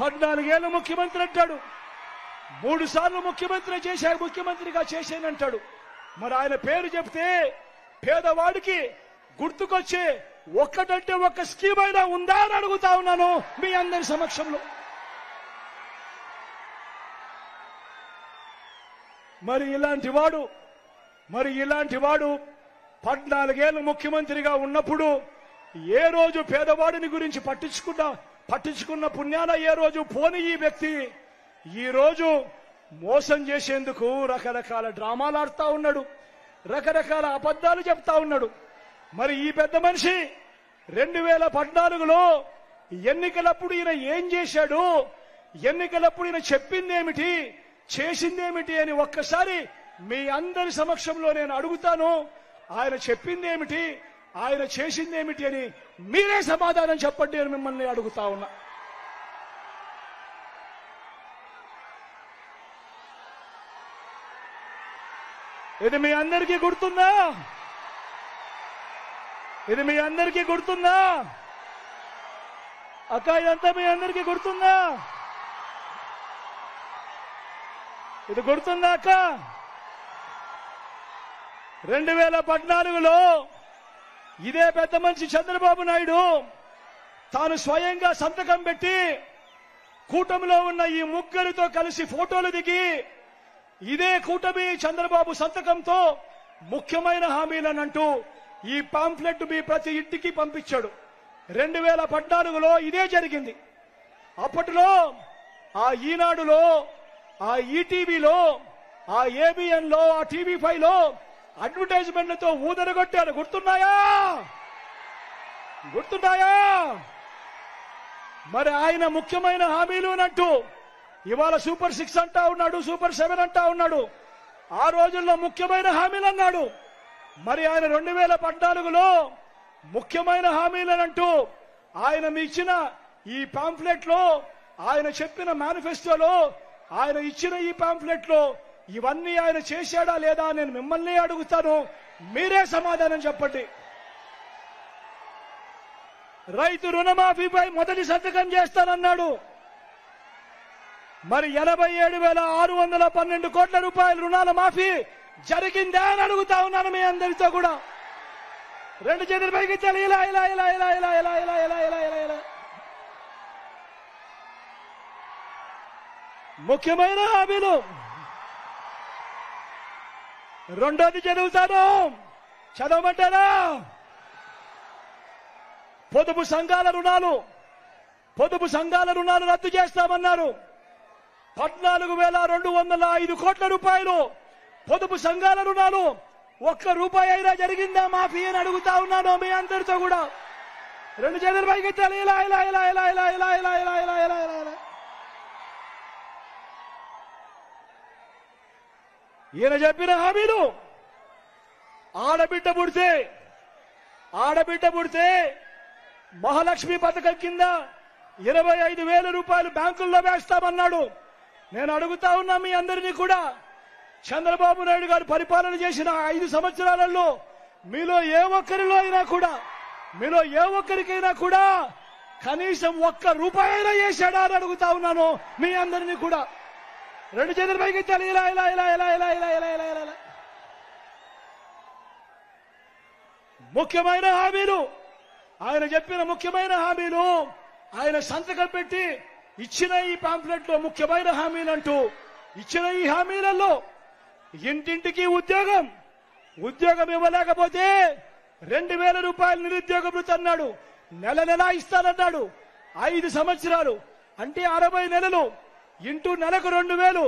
పద్నాలుగేళ్ళు ముఖ్యమంత్రి అంటాడు. మూడు సార్లు ముఖ్యమంత్రి చేశా ముఖ్యమంత్రిగా చేశానంటాడు మరి ఆయన పేరు చెప్తే పేదవాడికి గుర్తుకొచ్చే ఒక్కటంటే ఒక్క స్కీమ్ అయినా ఉందా అని అడుగుతా ఉన్నాను మీ అందరి సమక్షంలో. మరి ఇలాంటి వాడు మరి ఇలాంటి వాడు పద్నాలుగేళ్ళు ముఖ్యమంత్రిగా ఉన్నప్పుడు ఏ రోజు పేదవాడిని గురించి పట్టించుకున్నా పట్టించుకున్న పుణ్యాన ఏ రోజు పోని ఈ వ్యక్తి ఈ రోజు మోసం చేసేందుకు రకరకాల డ్రామాలు ఆడుతా ఉన్నాడు రకరకాల అబద్ధాలు చెప్తా ఉన్నాడు. మరి ఈ పెద్ద మనిషి రెండు వేల పద్నాలుగులో ఎన్నికలప్పుడు ఈయన ఏం చేశాడు ఎన్నికలప్పుడు ఈయన చెప్పిందేమిటి చేసిందేమిటి అని ఒక్కసారి మీ అందరి సమక్షంలో నేను అడుగుతాను. ఆయన చెప్పిందేమిటి ఆయన చేసిందేమిటి అని మీరే సమాధానం చెప్పండి అని మిమ్మల్ని అడుగుతా ఉన్నా. ఇది మీ అందరికీ గుర్తుందా? ఇది మీ అందరికీ గుర్తుందా? అక్క ఇదంతా మీ అందరికీ గుర్తుందా? ఇది గుర్తుందా అక్క? రెండు వేల పద్నాలుగులో ఇదే పెద్ద మనిషి చంద్రబాబు నాయుడు తాను స్వయంగా సంతకం పెట్టి కూటమిలో ఉన్న ఈ ముగ్గురితో కలిసి ఫోటోలు దిగి ఇదే కూటమి చంద్రబాబు సంతకంతో ముఖ్యమైన హామీలనంటూ ఈ పాంఫ్లెట్ మీ ప్రతి ఇంటికి పంపించాడు. రెండు వేల పద్నాలుగులో ఇదే జరిగింది. అప్పట్లో ఆ ఈనాడులో ఆ ఈటీవీలో ఆ ఏబిఎన్లో ఆ టీవీ ఫైవ్లో అడ్వర్టైజ్మెంట్లతో ఊదరగొట్టారు. గుర్తున్నాయా? గుర్తున్నాయా మరి ఆయన ముఖ్యమైన హామీలు హామీలునంటూ ఇవాళ సూపర్ సిక్స్ అంటా ఉన్నాడు సూపర్ సెవెన్ అంటా ఉన్నాడు. ఆ రోజుల్లో ముఖ్యమైన హామీలు అన్నాడు. మరి ఆయన రెండు వేల పద్నాలుగులో ముఖ్యమైన హామీలనంటూ ఆయన ఇచ్చిన ఈ పాంఫ్లెట్లో ఆయన చెప్పిన మేనిఫెస్టోలో ఆయన ఇచ్చిన ఈ పాంఫ్లెట్లో ఇవన్నీ ఆయన చేశాడా లేదా నేను మిమ్మల్ని అడుగుతాను మీరే సమాధానం చెప్పండి రైతు రుణమాఫీపై మొదటి సంతకం చేస్తానన్నాడు మరి ఎనభై ఏడు వేల ఆరు వందల పన్నెండు కోట్ల రూపాయల రుణాల మాఫీ జరిగిందా అని అడుగుతా ఉన్నాను మీ అందరితో కూడా రెండు చేతుల పైకి ఇలా ఇలా ఇలా ఇలా ఇలా ఇలా ఇలా ఇలా ఇలా ఇలా ఇలా ముఖ్యమైన హామీలు రెండోది చదువుతాను చదవమంటారా పొదుపు సంఘాల రుణాలు పొదుపు సంఘాల రుణాలు రద్దు చేస్తామన్నారు పద్నాలుగు వేల రెండు వందల ఐదు కోట్ల రూపాయలు పొదుపు సంఘాల రుణాలు ఒక్క రూపాయి అయినా జరిగిందా మాఫీ అని అడుగుతా ఉన్నాను మీ అందరితో కూడా రెండు చేతుల పైకి ఎత్తాలి. ఇలా ఇలా ఇలా ఇలా ఇలా ఇలా ఇలా ఇలా ఇలా ఇలా ఇలా ఇలా ఈయన చెప్పిన హామీలు. ఆడబిడ్డ పుడితే ఆడబిడ్డ పుడితే మహాలక్ష్మి పథకం కింద ఇరవై ఐదు వేల రూపాయలు బ్యాంకుల్లో వేస్తామన్నాడు. నేను అడుగుతా ఉన్నా మీ అందరినీ కూడా. చంద్రబాబు నాయుడు గారు పరిపాలన చేసిన ఐదు సంవత్సరాలలో మీలో ఏ ఒక్కరిలో అయినా కూడా మీలో ఏ ఒక్కరికైనా కూడా కనీసం ఒక్క రూపాయైనా అయినా అని అడుగుతా ఉన్నాను మీ అందరినీ కూడా. రెండు చేతులు పైకి ఎత్తాలి. ఇలా ఇలా ఇలా ఇలా ఇలా ఇలా ఇలా ఇలా ఇలా ఇలా. ముఖ్యమైన హామీలు. ఆయన చెప్పిన ముఖ్యమైన హామీలు ఆయన సంతకం పెట్టి ఇచ్చిన ఈ పాంప్లెట్లో ముఖ్యమైన హామీలు అంటూ ఇచ్చిన ఈ హామీలలో ఇంటింటికి ఉద్యోగం ఉద్యోగం ఇవ్వలేకపోతే రెండు వేల రూపాయలు నిరుద్యోగ భృతి అన్నాడు. నెల నెలా ఇస్తానన్నాడు. ఐదు సంవత్సరాలు. అంటే అరవై నెలలు. ఇంటూ నెలకు రెండు వేలు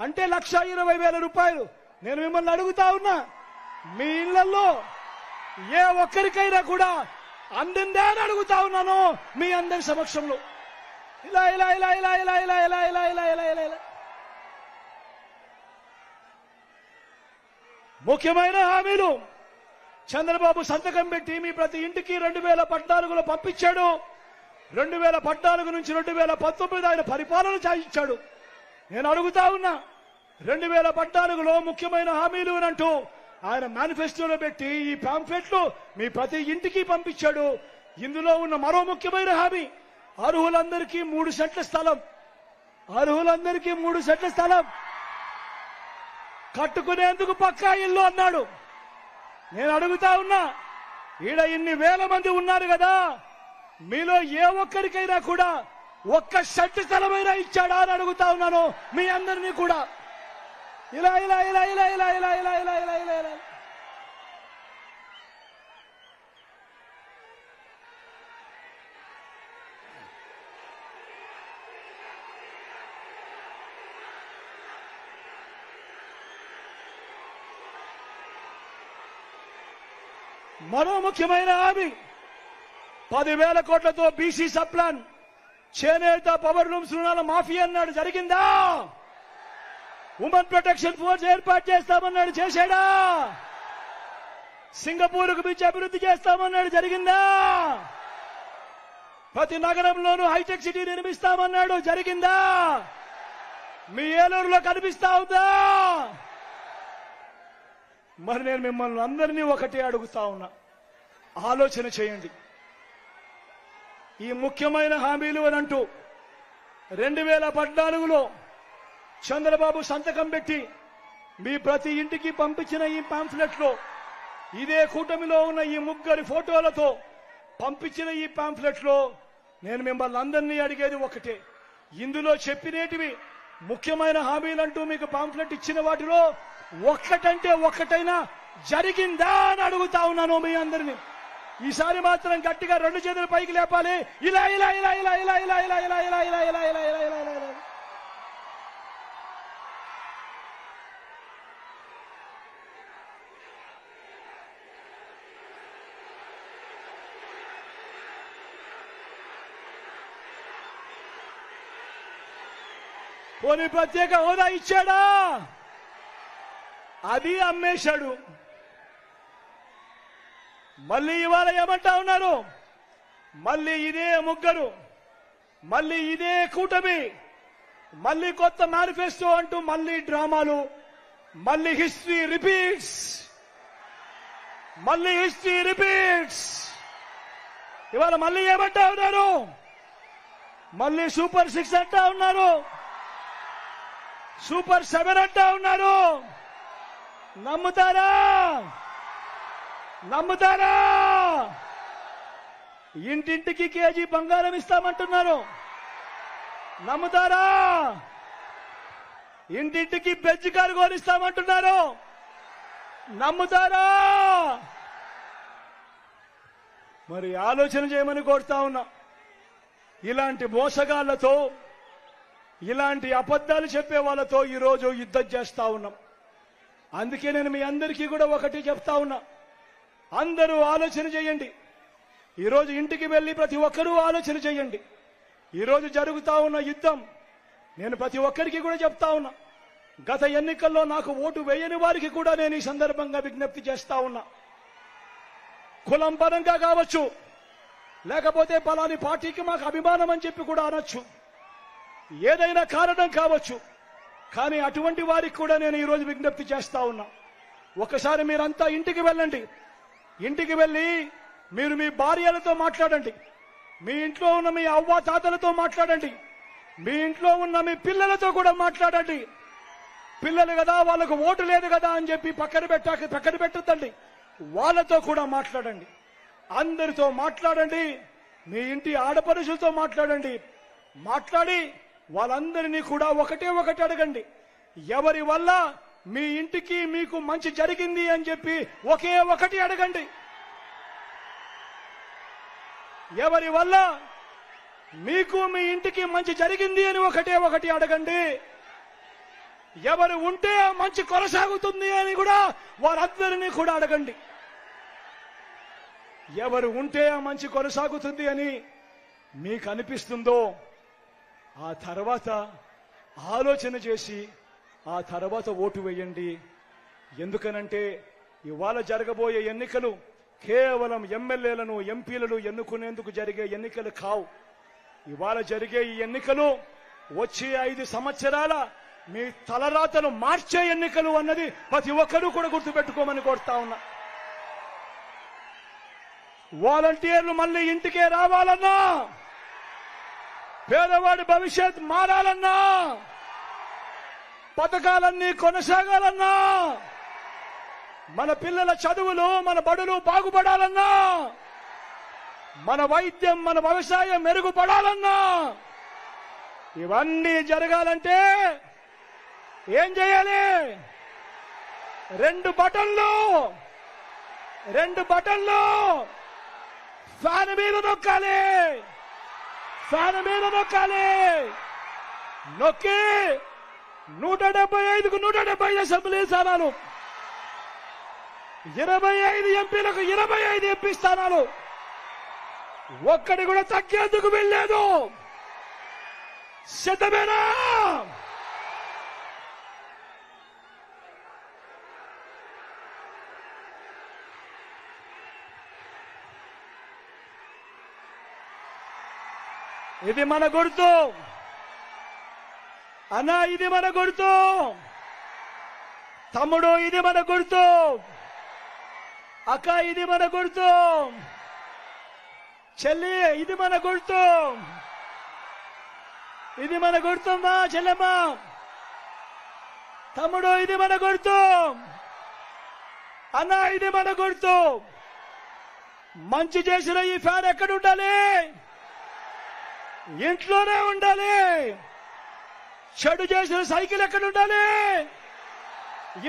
అంటే లక్ష ఇరవై వేల రూపాయలు నేను మిమ్మల్ని అడుగుతా ఉన్నా మీ ఇళ్ళలో ఏ ఒక్కరికైనా కూడా అందిందా అని అడుగుతా ఉన్నాను మీ అందరి సమక్షంలో ఇలా ఇలా ఇలా ఇలా ఇలా ఇలా ఇలా ఇలా ఇలా ఇలా ఇలా ఇలా ముఖ్యమైన హామీలు చంద్రబాబు సంతకం పెట్టి మీ ప్రతి ఇంటికి రెండు వేల పద్నాలుగులో పంపించాడు రెండు వేల పద్నాలుగు నుంచి రెండు వేల పంతొమ్మిది ఆయన పరిపాలన సాగించాడు నేను అడుగుతా ఉన్నా రెండు వేల పద్నాలుగులో ముఖ్యమైన హామీలు అని అంటూ ఆయన మేనిఫెస్టోలో పెట్టి ఈ పాంఫ్లెట్లు మీ ప్రతి ఇంటికి పంపించాడు. ఇందులో ఉన్న మరో ముఖ్యమైన హామీ అర్హులందరికీ మూడు సెంట్ల స్థలం. అర్హులందరికీ మూడు సెంట్ల స్థలం. కట్టుకునేందుకు పక్కా ఇల్లు అన్నాడు. నేను అడుగుతా ఉన్నా ఈడ ఇన్ని వేల మంది ఉన్నారు కదా మీలో ఏ ఒక్కరికైనా కూడా ఒక్క సెంటు స్థలమైనా ఇచ్చాడా అని అడుగుతా ఉన్నాను మీ అందరినీ కూడా ఇలా ఇలా ఇలా ఇలా ఇలా ఇలా ఇలా ఇలా ఇలా ఇలా ఇలా మరో ముఖ్యమైన హామీ పదివేల కోట్లతో బీసీ సప్లాన్. చేనేత పవర్ లూమ్స్ రుణాల మాఫీ అన్నాడు. జరిగిందా? ఉమెన్ ప్రొటెక్షన్ ఫోర్స్ ఏర్పాటు చేస్తామన్నాడు. చేశాడా? సింగపూర్కు మించి అభివృద్ధి చేస్తామన్నాడు. జరిగిందా? ప్రతి నగరంలోనూ హైటెక్ సిటీ నిర్మిస్తామన్నాడు. జరిగిందా? మీ ఏలూరులో కనిపిస్తా ఉందా? మరి నేను మిమ్మల్ని అందరినీ ఒకటే అడుగుతా ఉన్నా. ఆలోచన చేయండి. ఈ ముఖ్యమైన హామీలు అని అంటూ రెండు వేల పద్నాలుగులో చంద్రబాబు సంతకం పెట్టి మీ ప్రతి ఇంటికి పంపించిన ఈ పాంఫ్లెట్లో ఇదే కూటమిలో ఉన్న ఈ ముగ్గురి ఫోటోలతో పంపించిన ఈ పాంఫ్లెట్లో నేను మిమ్మల్ని అందరినీ అడిగేది ఒకటే. ఇందులో చెప్పినేటివి ముఖ్యమైన హామీలంటూ మీకు పాంఫ్లెట్ ఇచ్చిన వాటిలో ఒక్కటంటే ఒక్కటైనా జరిగిందా అని అడుగుతా ఉన్నాను మీ అందరినీ. ఈసారి మాత్రం గట్టిగా రెండు చేతులు పైకి లేపాలి ఇలా ఇలా ఇలా ఇలా ఇలా ఇలా ఇలా ఇలా ఇలా ఇలా ఇలా ఇలా ఇలా ఇలా ఇలా ఇలా పోనీ ప్రత్యేక హోదా ఇచ్చాడా అది అమ్మేశాడు మళ్ళీ ఇవాళ ఏమంటా ఉన్నారు? మళ్ళీ ఇదే ముగ్గురు. మళ్ళీ ఇదే కూటమి. మళ్ళీ కొత్త మేనిఫెస్టో అంటూ మళ్ళీ డ్రామాలు. మళ్ళీ హిస్టరీ రిపీట్స్. మళ్ళీ హిస్టరీ రిపీట్స్. ఇవాళ మళ్ళీ ఏమంటా ఉన్నారు? మళ్ళీ సూపర్ సిక్స్ అంటా ఉన్నారు. సూపర్ సెవెన్ అంటా ఉన్నారు. నమ్ముతారా? నమ్ముతారా? ఇంటింటికి కేజీ బంగారం ఇస్తామంటున్నారు. నమ్ముతారా? ఇంటింటికి బెజ్ కారు కోరిస్తామంటున్నారు నమ్ముతారా? మరి ఆలోచన చేయమని కోరుతా ఉన్నా. ఇలాంటి మోసగాళ్ళతో ఇలాంటి అబద్ధాలు చెప్పే వాళ్ళతో ఈరోజు యుద్ధం చేస్తా ఉన్నాం. అందుకే నేను మీ అందరికీ కూడా ఒకటి చెప్తా ఉన్నా. అందరూ ఆలోచన చేయండి. ఈరోజు ఇంటికి వెళ్ళి ప్రతి ఒక్కరూ ఆలోచన చేయండి. ఈరోజు జరుగుతా ఉన్న యుద్ధం నేను ప్రతి ఒక్కరికి కూడా చెప్తా ఉన్నా. గత ఎన్నికల్లో నాకు ఓటు వేయని వారికి కూడా నేను ఈ సందర్భంగా విజ్ఞప్తి చేస్తా ఉన్నా. కులం పరంగా కావచ్చు లేకపోతే పలాని పార్టీకి మాకు అభిమానం అని చెప్పి కూడా అనొచ్చు. ఏదైనా కారణం కావచ్చు కానీ అటువంటి వారికి కూడా నేను ఈరోజు విజ్ఞప్తి చేస్తా ఉన్నా. ఒకసారి మీరంతా ఇంటికి వెళ్ళండి. ఇంటికి వెళ్ళి మీరు మీ భార్యలతో మాట్లాడండి. మీ ఇంట్లో ఉన్న మీ అవ్వ తాతలతో మాట్లాడండి. మీ ఇంట్లో ఉన్న మీ పిల్లలతో కూడా మాట్లాడండి. పిల్లలు కదా వాళ్ళకు ఓటు లేదు కదా అని చెప్పి పక్కన పెట్టాక పక్కన పెట్టద్దండి. వాళ్ళతో కూడా మాట్లాడండి. అందరితో మాట్లాడండి. మీ ఇంటి ఆడపడుషులతో మాట్లాడండి. మాట్లాడి వాళ్ళందరినీ కూడా ఒకటే ఒకటి అడగండి. ఎవరి వల్ల మీ ఇంటికి మీకు మంచి జరిగింది అని చెప్పి ఒకే ఒకటి అడగండి. ఎవరి వల్ల మీకు మీ ఇంటికి మంచి జరిగింది అని ఒకటే ఒకటి అడగండి. ఎవరు ఉంటే మంచి కొనసాగుతుంది అని కూడా వారందరినీ కూడా అడగండి. ఎవరు ఉంటే మంచి కొనసాగుతుంది అని మీకు అనిపిస్తుందో ఆ తర్వాత ఆలోచన చేసి ఆ తర్వాత ఓటు వేయండి. ఎందుకనంటే ఇవాళ జరగబోయే ఎన్నికలు కేవలం ఎమ్మెల్యేలను ఎంపీలను ఎన్నుకునేందుకు జరిగే ఎన్నికలు కావు. ఇవాళ జరిగే ఈ ఎన్నికలు వచ్చే ఐదు సంవత్సరాల మీ తలరాతను మార్చే ఎన్నికలు అన్నది ప్రతి ఒక్కరూ కూడా గుర్తుపెట్టుకోమని కోరుతా ఉన్నా. వాలంటీర్లు మళ్ళీ ఇంటికే రావాలన్నా పేదవాడి భవిష్యత్ మారాలన్నా పథకాలన్నీ కొనసాగాలన్నా. మన పిల్లల చదువులు మన బడులు బాగుపడాలన్నా. మన వైద్యం మన వ్యవసాయం మెరుగుపడాలన్నా. ఇవన్నీ జరగాలంటే ఏం చేయాలి? రెండు బటన్లు రెండు బటన్లు ఫ్యాన్ మీద నొక్కాలి. ఫ్యాన్ మీద నొక్కాలి. నొక్కి నూట డెబ్బై ఐదుకు నూట డెబ్బై ఐదు అసెంబ్లీ స్థానాలు. ఇరవై ఐదు ఎంపీలకు ఇరవై ఐదు ఎంపీ స్థానాలు. ఒక్కడి కూడా తగ్గేందుకు వెళ్ళలేదు సిద్ధమేనా? ఇది మన గుర్తు. అన్నా ఇది మన గుర్తు. తమ్ముడు ఇది మన గుర్తు. అక్క ఇది మన గుర్తు. చెల్లి ఇది మన గుర్తు. ఇది మన గుర్తుందా చెల్లెమ్మ. తమ్ముడు ఇది మన గుర్తు. అన్న ఇది మన గుర్తు. మంచి చేసిన ఈ ఫ్యాన్ ఎక్కడ ఉండాలి? ఇంట్లోనే ఉండాలి. చెడు చేసిన సైకిల్ ఎక్కడ ఉండాలి?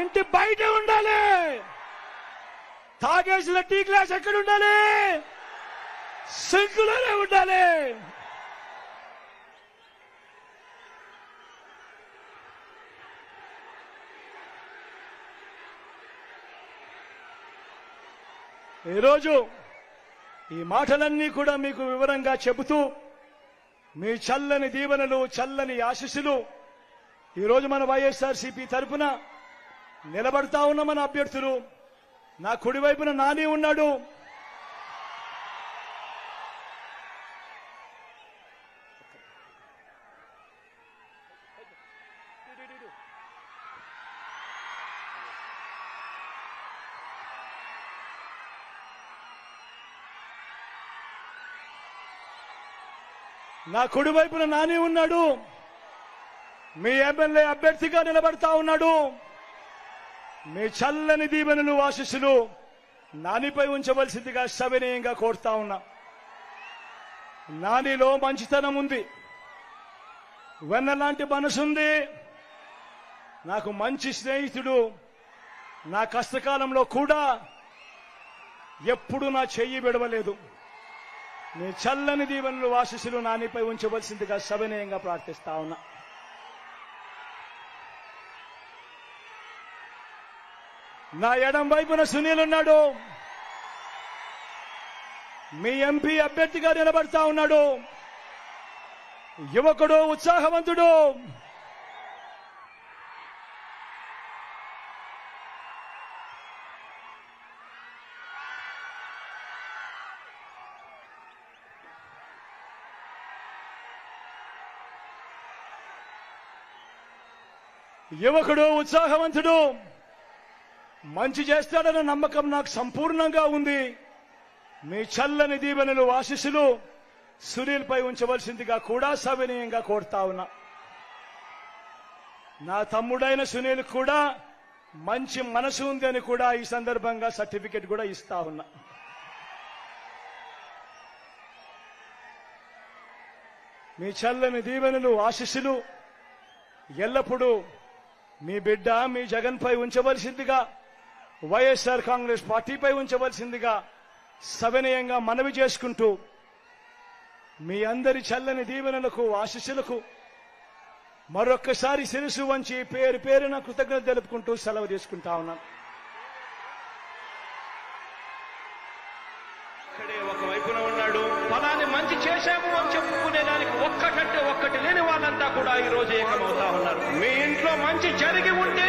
ఇంటి బయట ఉండాలి. తాగేసిన టీ గ్లాస్ ఎక్కడ ఉండాలి? సింకులోనే ఉండాలి. ఈరోజు ఈ మాటలన్నీ కూడా మీకు వివరంగా చెబుతూ మీ చల్లని దీవెనలు చల్లని ఆశీస్సులు ఈరోజు మన వైఎస్ఆర్సీపీ తరఫున నిలబడతా ఉన్న మన అభ్యర్థులు నా కుడివైపున నాని ఉన్నాడు. నా కుడివైపున నాని ఉన్నాడు. మీ ఎమ్మెల్యే అభ్యర్థిగా నిలబడతా ఉన్నాడు. మీ చల్లని దీవెనలు ఆశీస్సులు నానిపై ఉంచవలసిందిగా సవినయంగా కోరుతా ఉన్నా. నానిలో మంచితనం ఉంది. వెన్నలాంటి మనసుంది నాకు మంచి స్నేహితుడు నా కష్టకాలంలో కూడా ఎప్పుడు నా చెయ్యి విడవలేదు. మీ చల్లని దీవెనలు ఆశీస్సులు నానిపై ఉంచవలసిందిగా సవినయంగా ప్రార్థిస్తా ఉన్నా. నా ఎడం వైపున సునీల్ ఉన్నాడు. మీ ఎంపీ అభ్యర్థిగా నిలబడతా ఉన్నాడు. యువకుడు ఉత్సాహవంతుడు. యువకుడు ఉత్సాహవంతుడు. మంచి చేస్తాడన్న నమ్మకం నాకు సంపూర్ణంగా ఉంది. మీ చల్లని దీవెనలు ఆశీస్సులు సునీల్పై ఉంచవలసిందిగా కూడా సవినయంగా కోరుతా ఉన్నా. నా తమ్ముడైన సునీల్ కూడా మంచి మనసు ఉంది అని కూడా ఈ సందర్భంగా సర్టిఫికెట్ కూడా ఇస్తా ఉన్నా. మీ చల్లని దీవెనలు ఆశీస్సులు ఎల్లప్పుడూ మీ బిడ్డ మీ జగన్పై ఉంచవలసిందిగా వైఎస్ఆర్ కాంగ్రెస్ పార్టీపై ఉంచవలసిందిగా సవినయంగా మనవి చేసుకుంటూ మీ అందరి చల్లని దీవెనలకు ఆశీస్సులకు మరొక్కసారి శిరసు వంచి పేరు పేరున కృతజ్ఞత తెలుపుకుంటూ సెలవు తీసుకుంటా ఉన్నాను వైపున ఉన్నాడు. ఫలాన్ని మంచి చేశాము అని చెప్పుకునే దానికి ఒక్కటంటే ఒక్కటి లేని వాళ్ళంతా కూడా ఈ రోజు ఏకమవుతా ఉన్నారు. మీ ఇంట్లో మంచి జరిగి ఉంటే